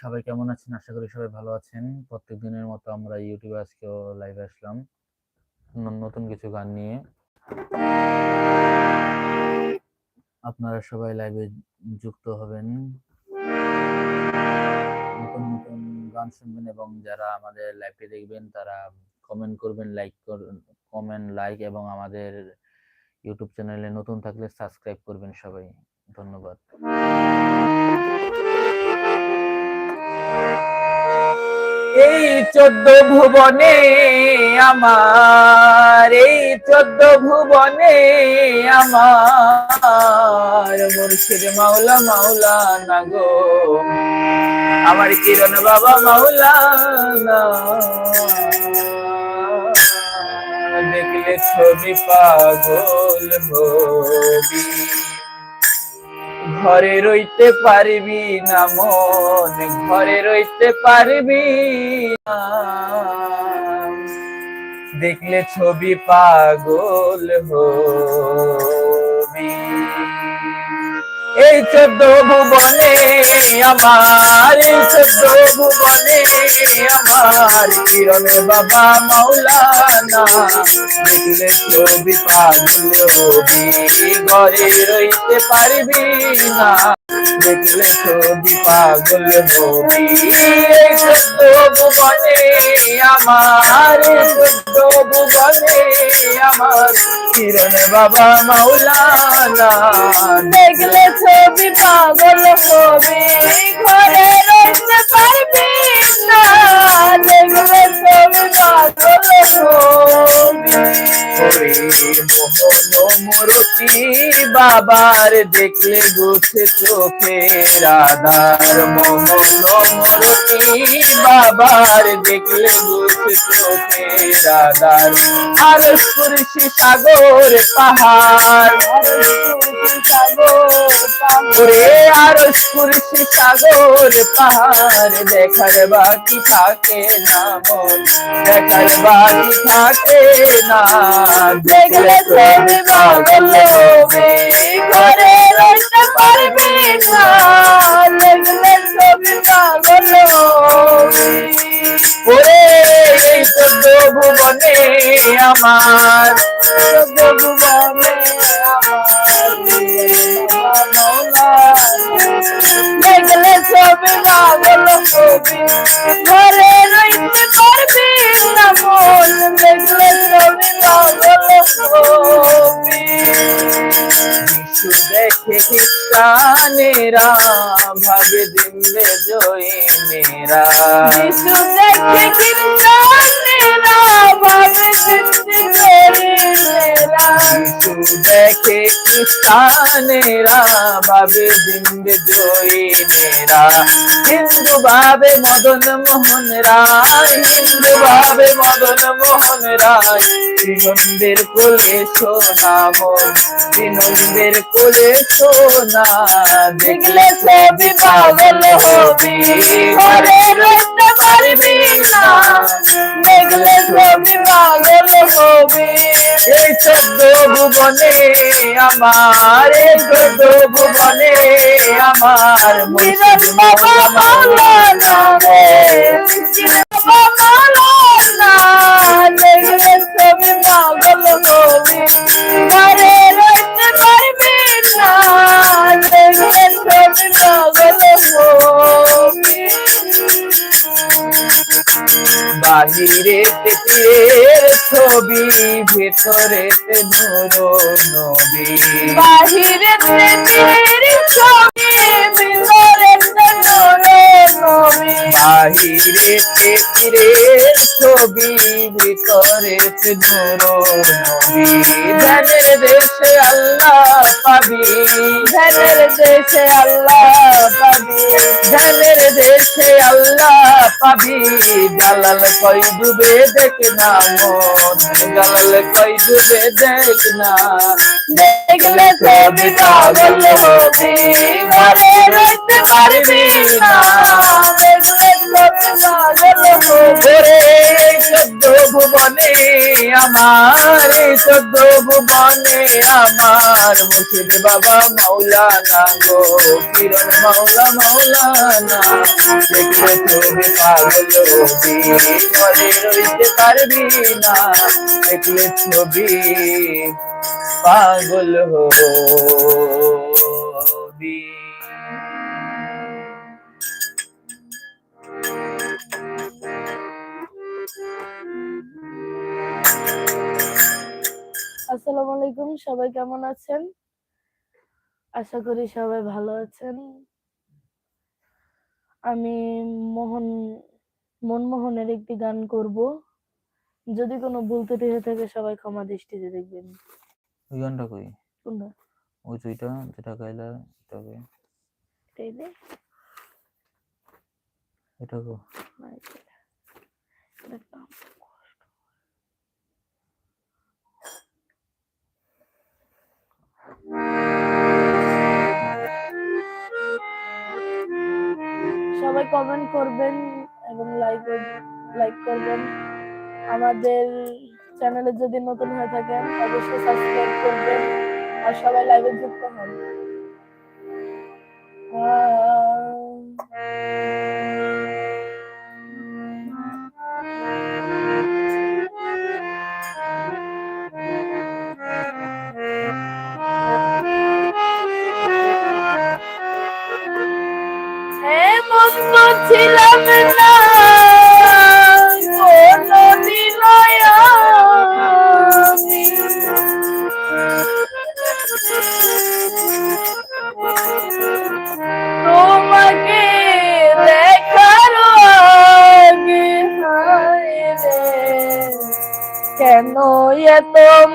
সবাই কেমন আছেন? আশা করি সবাই ভালো আছেন। প্রত্যেক দিনের মতো আমরা ইউটিউবে আজকেও লাইভে আসলাম। নতুন কিছু গান নিয়ে। আপনারা সবাই লাইভে যুক্ত হবেন। নতুন নতুন গান শুনবেন এবং যারা আমাদের লাইভটি দেখবেন, তারা কমেন্ট করবেন লাইক কমেন্ট লাইক এবং আমাদের ইউটিউব চ্যানেলে নতুন থাকলে সাবস্ক্রাইব করবেন সবাই। ধন্যবাদ। এই চোদ্দ ভুবনে আমার, এই চোদ্দ ভুবনে আমার, মুর্শিদ মাওলা মাওলা না গো। আমার কিরণ বাবা মাওলা না দেখলে ছবি পাগল হবি ঘরে রইতে পারবি না মন ঘরে রইতে পারবি দেখলে ছবি পাগল হবি। এই চোদ্দ ভুবনে আমার, এই চোদ্দ ভুবনে আমার, কিরণে বাবা মাওলানা দেখলে ছবি পাগল হবি ঘরে রইতে পারবি না। দেখলে ছবি পাগল হবি এই চোদ্দ ভুবনে আমার চোদ্দ ভুবনে আমার। কিরণে বাবা মাওলানা। দেখলে ছবি পাগল হবে ঘরে রইতে পারবি না দেখলে ছবি পাগল ওরে মোহন মরতি বাবার দেখলে গুছে চোখে রাধার মোহন মরতি বাবার দেখলে গুছে চোখে রাধার আর কুরসি সাগর পাহাড়। ওরে আর কুরসি সাগর, পাহাড়। দেখার বাকি থাকে না মন। দেখার বাকি থাকে না। দেখলে পাগল হবে। ঘরে রইতে পারবি না। দেখলে পাগল হবে। ওরে এই চোদ্দ ভুবনে আমার চোদ্দ ভুবনে দেখলে পাগল হবি ঘরে রইতে পারবি না মন দেখলে ছবি পাগল হবি যিশু দেখে খ্রিস্টানেরা ভাবে দিলে জয় মেরা দেখে কীর্তনেরা ভাবে সৃষ্টি দেখে খ্রিস্টানেরা ভাবে দিলে জয় হিন্দু ভাবে মদন মোহন রায় হিন্দু ভাবে মদন মোহন রায় বিনন্দের কোলে সোনা মন বিনন্দের কোলে সোনা দেখলে ছবি পাগল হবি ঘরে রইতে পারবি না দেখলে ছবি পাগল হবি এই চোদ্দ ভুবনে, আমার চোদ্দ ভুবনে, আমার মিলন বাবা মাওলানা রে মিলন বাবা মাওলানা দেখলে ছবি পাগল হবি ঘরে রইতে পারবি না পাগল হবি বাহিরে ছবি ভেতরে নুরো নবী। বাহিরে তেরি ছবি নবী বাহিরে তীরের ছবি ভিতরে নুরো নবী। ধ্যানের দেশে আল্লাহ পাবি। ধ্যানের দেশে আল্লাহ পাবি। ধ্যানের দেশে আল্লাহ পাবি। জালাল কই ডুবে দেখ না মন জালাল কই ডুবে দেখ না দেখলে ছবি পাগল হবি। ঘরে রইতে পারবি না। পাগল চোদ্দ ভুবনে আমার চোদ্দ ভুবনে আমার মুর্শিদ বাবা মাওলানা গো কিরণ মাওলা মাওলানা দেখলে তুমি পাগল ঘরে রইতে পারবি না দেখলে ছবি পাগল হবি আলাইকুম সবাই কেমন আছেন? আশা করি সবাই ভালো আছেন। আমি মোহন মনমোহনের একটি গান করব। যদি কোনো ভুল ত্রুটি হয়ে থাকে সবাই ক্ষমা দৃষ্টিতে দেখবেন। ওই গানটা কই? কোনটা? ওই দুইটা যেটা গাইলা এটাকে এটাই রে? এটা না, এটা- কমেন্ট করবেন এবং লাইক লাইক করবেন। আমাদের চ্যানেলে যদি নতুন হয়ে থাকেন, অবশ্যই সাবস্ক্রাইব করবেন আর সবাই লাইভে যুক্ত হন।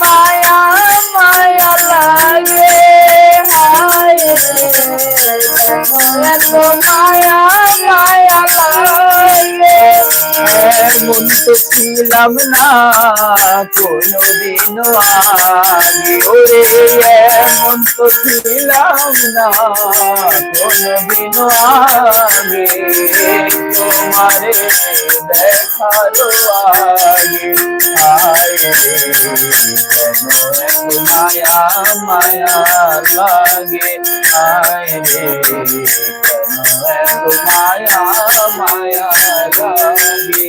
মায়া মায়া লাগে, হায় এত মায়া মায়া লাগে। এমন তো ছিলাম না কোনদিন আগে। ওরে, এমন তো ছিলাম না কোনদিন আগে। তোমারে দেখার আগে আয় মায়া মায়া লাগে আয় মায়া মায়া লাগে।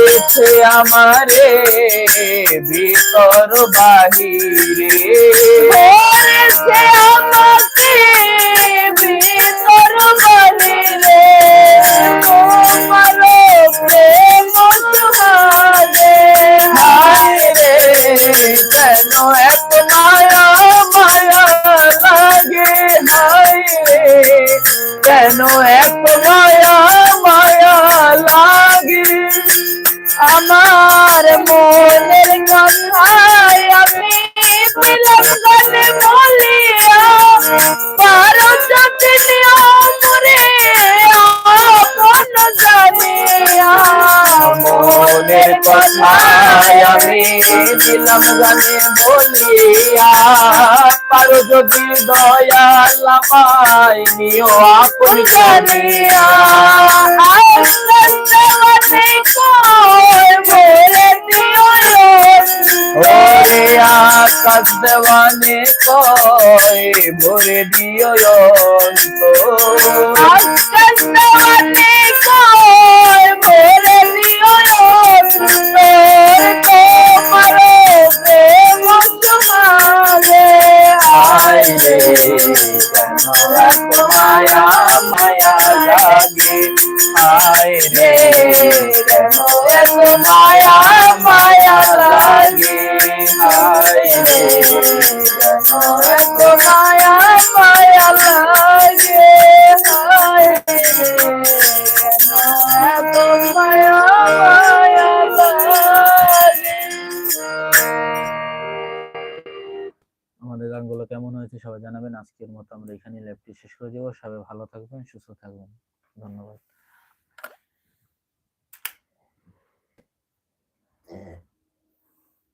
তোরে আমার ভিতর বাহিরে। ধরেছে আমাকে ভিতর বাহিরে। মনের কথায় আমি দিলাম বলিয়া পারো যদি দয়াল আমায় নিও আপন আকাশ দেওয়ানে কয় ভরে দিও আকাশ দেওয়ানে কয় ভরে দিও মায়া মায়া লাগে আয় রে। মায়া মায়া লাগে আমাদের গানগুলো কেমন হয়েছে সবাই জানাবেন। আজকের মতো আমরা এখানে ল্যাবটি শেষ করে দেবো। সবাই ভালো থাকবেন, সুস্থ থাকবেন। ধন্যবাদ। Yeah.